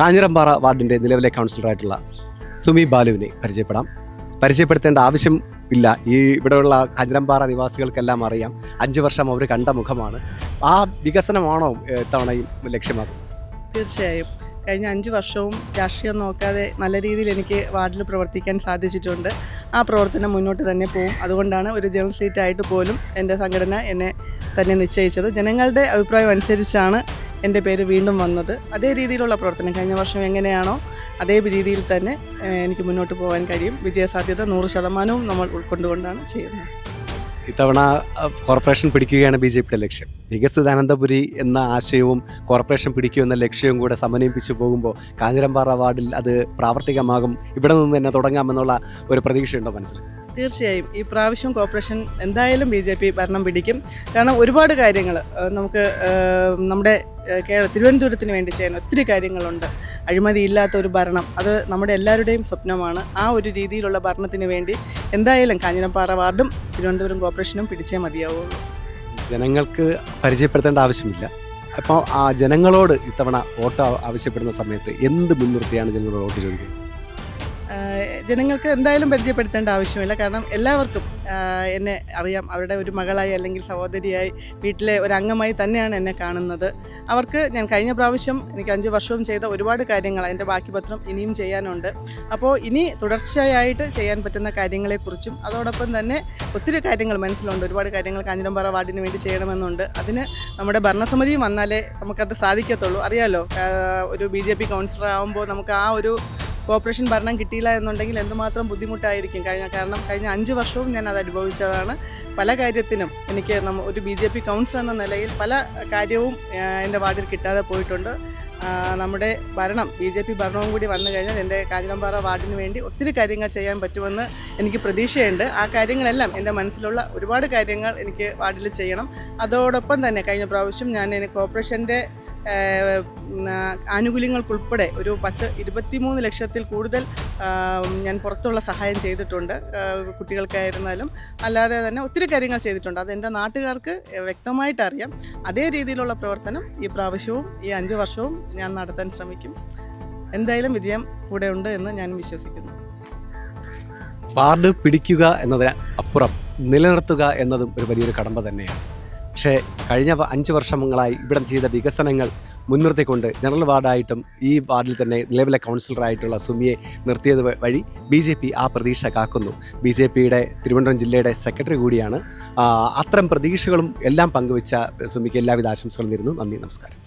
കാഞ്ഞിരമ്പാറ വാർഡിന്റെ നിലവിലെ കൗൺസിലറായിട്ടുള്ള സുമി ബാലുവിനെ പരിചയപ്പെടാം. പരിചയപ്പെടുത്തേണ്ട ആവശ്യം ഇല്ല. ഈ ഇവിടെയുള്ള കാഞ്ഞിരമ്പാറ നിവാസികൾക്കെല്ലാം അറിയാം. അഞ്ച് വർഷം അവർ കണ്ട മുഖമാണ്. ആ വികസനമാണോ ഇത്തവണയും ലക്ഷ്യമാക്കുന്നത് തീർച്ചയായും. കഴിഞ്ഞ അഞ്ച് വർഷവും രാഷ്ട്രീയം നോക്കാതെ നല്ല രീതിയിൽ എനിക്ക് വാർഡിൽ പ്രവർത്തിക്കാൻ സാധിച്ചിട്ടുണ്ട്. ആ പ്രവർത്തനം മുന്നോട്ട് തന്നെ പോകും അതുകൊണ്ടാണ് ഒരു ജനറൽ സീറ്റായിട്ട് പോലും എന്റെ സംഘടന എന്നെ തന്നെ നിശ്ചയിച്ചത്. ജനങ്ങളുടെ അഭിപ്രായം അനുസരിച്ചാണ് എന്റെ പേര് വീണ്ടും വന്നത്. അതേ രീതിയിലുള്ള പ്രവർത്തനം കഴിഞ്ഞ വർഷം എങ്ങനെയാണോ അതേ രീതിയിൽ തന്നെ എനിക്ക് മുന്നോട്ട് പോകാൻ കഴിയും. വിജയസാധ്യത നൂറ് ശതമാനവും നമ്മൾ ഉൾക്കൊണ്ടുകൊണ്ടാണ് ചെയ്യുന്നത്. ഇത്തവണ കോർപ്പറേഷൻ പിടിക്കുകയാണ് ബി ജെ പിയുടെ ലക്ഷ്യം. വികസിത അനന്തപുരി എന്ന ആശയവും കോർപ്പറേഷൻ പിടിക്കുക എന്ന ലക്ഷ്യവും കൂടെ സമന്വയിപ്പിച്ച് പോകുമ്പോൾ കാഞ്ഞിരമ്പാറ അവാർഡിൽ അത് പ്രാവർത്തികമാകും. ഇവിടെ നിന്ന് തന്നെ തുടങ്ങാമെന്നുള്ള ഒരു പ്രതീക്ഷയുണ്ടോ മനസ്സിൽ? തീർച്ചയായും ഈ പ്രാവശ്യം കോർപ്പറേഷൻ എന്തായാലും ബി ജെ പി ഭരണം പിടിക്കും. കാരണം ഒരുപാട് കാര്യങ്ങൾ നമുക്ക് നമ്മുടെ കേരള തിരുവനന്തപുരത്തിന് വേണ്ടി ചെയ്യാൻ ഒത്തിരി കാര്യങ്ങളുണ്ട്. അഴിമതി ഇല്ലാത്ത ഒരു ഭരണം അത് നമ്മുടെ എല്ലാവരുടെയും സ്വപ്നമാണ്. ആ ഒരു രീതിയിലുള്ള ഭരണത്തിന് വേണ്ടി എന്തായാലും കാഞ്ഞിരപ്പാറ വാർഡും തിരുവനന്തപുരം കോർപ്പറേഷനും പിടിച്ചേ മതിയാവുള്ളൂ. ജനങ്ങൾക്ക് പരിചയപ്പെടുത്തേണ്ട ആവശ്യമില്ല. അപ്പോൾ ആ ജനങ്ങളോട് ഇത്തവണ വോട്ട് ആവശ്യപ്പെടുന്ന സമയത്ത് എന്ത് മുൻനിർത്തിയാണ് ജനങ്ങളോട് വോട്ട് ചോദിക്കുന്നത്? ജനങ്ങൾക്ക് എന്തായാലും പരിചയപ്പെടുത്തേണ്ട ആവശ്യമില്ല. കാരണം എല്ലാവർക്കും എന്നെ അറിയാം. അവരുടെ ഒരു മകളായി അല്ലെങ്കിൽ സഹോദരിയായി വീട്ടിലെ ഒരു അംഗമായി തന്നെയാണ് എന്നെ കാണുന്നത്. അവർക്ക് ഞാൻ കഴിഞ്ഞ പ്രാവശ്യം എനിക്ക് അഞ്ച് വർഷവും ചെയ്ത ഒരുപാട് കാര്യങ്ങൾ അതിന്റെ ബാക്കി പത്രം ഇനിയും ചെയ്യാനുണ്ട്. അപ്പോൾ ഇനി തുടർച്ചയായിട്ട് ചെയ്യാൻ പറ്റുന്ന കാര്യങ്ങളെക്കുറിച്ചും അതോടൊപ്പം തന്നെ ഒത്തിരി കാര്യങ്ങൾ മനസ്സിലുണ്ട്. ഒരുപാട് കാര്യങ്ങൾ കാഞ്ഞിരമ്പാറ വാർഡിന് വേണ്ടി ചെയ്യണമെന്നുണ്ട്. അതിന് നമ്മുടെ ഭരണസമിതി വന്നാലേ നമുക്കത് സാധിക്കത്തുള്ളൂ. അറിയാലോ ഒരു ബി ജെ പി കൗൺസിലർ ആകുമ്പോൾ നമുക്ക് ആ ഒരു കോർപ്പറേഷൻ ഭരണം കിട്ടിയില്ല എന്നുണ്ടെങ്കിൽ എന്തുമാത്രം ബുദ്ധിമുട്ടായിരിക്കും? കഴിഞ്ഞ കാരണം കഴിഞ്ഞ അഞ്ച് വർഷവും ഞാൻ അത് അനുഭവിച്ചതാണ്. പല കാര്യത്തിനും എനിക്ക് നമ്മ ഒരു ബി ജെ പി കൗൺസിലർ എന്ന നിലയിൽ പല കാര്യവും എന്റെ വാർഡിൽ കിട്ടാതെ പോയിട്ടുണ്ട്. നമ്മുടെ ഭരണം ബി ജെ പി ഭരണവും കൂടി വന്നു കഴിഞ്ഞാൽ എന്റെ കാഞ്ഞിരമ്പാറ വാർഡിന് വേണ്ടി ഒത്തിരി കാര്യങ്ങൾ ചെയ്യാൻ പറ്റുമെന്ന് എനിക്ക് പ്രതീക്ഷയുണ്ട്. ആ കാര്യങ്ങളെല്ലാം എന്റെ മനസ്സിലുള്ള ഒരുപാട് കാര്യങ്ങൾ എനിക്ക് വാർഡിൽ ചെയ്യണം. അതോടൊപ്പം തന്നെ കഴിഞ്ഞ പ്രാവശ്യം ഞാൻ കോർപ്പറേഷന്റെ ആനുകൂല്യങ്ങൾക്കുൾപ്പെടെ ഒരു പത്ത് ഇരുപത്തിമൂന്ന് ലക്ഷത്തിൽ കൂടുതൽ ഞാൻ പുറത്തുള്ള സഹായം ചെയ്തിട്ടുണ്ട്. കുട്ടികൾക്കായിരുന്നാലും. അല്ലാതെ തന്നെ ഒത്തിരി കാര്യങ്ങൾ ചെയ്തിട്ടുണ്ട്. അത് എന്റെ നാട്ടുകാർക്ക് വ്യക്തമായിട്ട് അറിയാം അതേ രീതിയിലുള്ള പ്രവർത്തനം ഈ പ്രാവശ്യവും ഈ അഞ്ച് വർഷവും ഞാൻ നടത്താൻ ശ്രമിക്കും. എന്തായാലും വിജയം കൂടെ ഉണ്ട് എന്ന് ഞാൻ വിശ്വസിക്കുന്നു. വാർഡ് പിടിക്കുക എന്നതിന് അപ്പുറം നിലനിർത്തുക എന്നതും ഒരു വലിയൊരു കടമ്പ തന്നെയാണ്. പക്ഷേ കഴിഞ്ഞ അഞ്ച് വർഷങ്ങളായി ഇവിടെ ചെയ്ത വികസനങ്ങൾ മുൻനിർത്തിക്കൊണ്ട് ജനറൽ വാർഡായിട്ടും ഈ വാർഡിൽ തന്നെ നിലവിലെ കൗൺസിലറായിട്ടുള്ള സുമിയെ നിർത്തിയത് വഴി ബി ജെ പി ആ പ്രതീക്ഷ കാക്കുന്നു. ബി ജെ പിയുടെ തിരുവനന്തപുരം ജില്ലയുടെ സെക്രട്ടറി കൂടിയാണ്. അത്തരം പ്രതീക്ഷകളും എല്ലാം പങ്കുവച്ച സുമിക്ക് എല്ലാവിധ ആശംസകളും നേരുന്നു. നന്ദി നമസ്കാരം.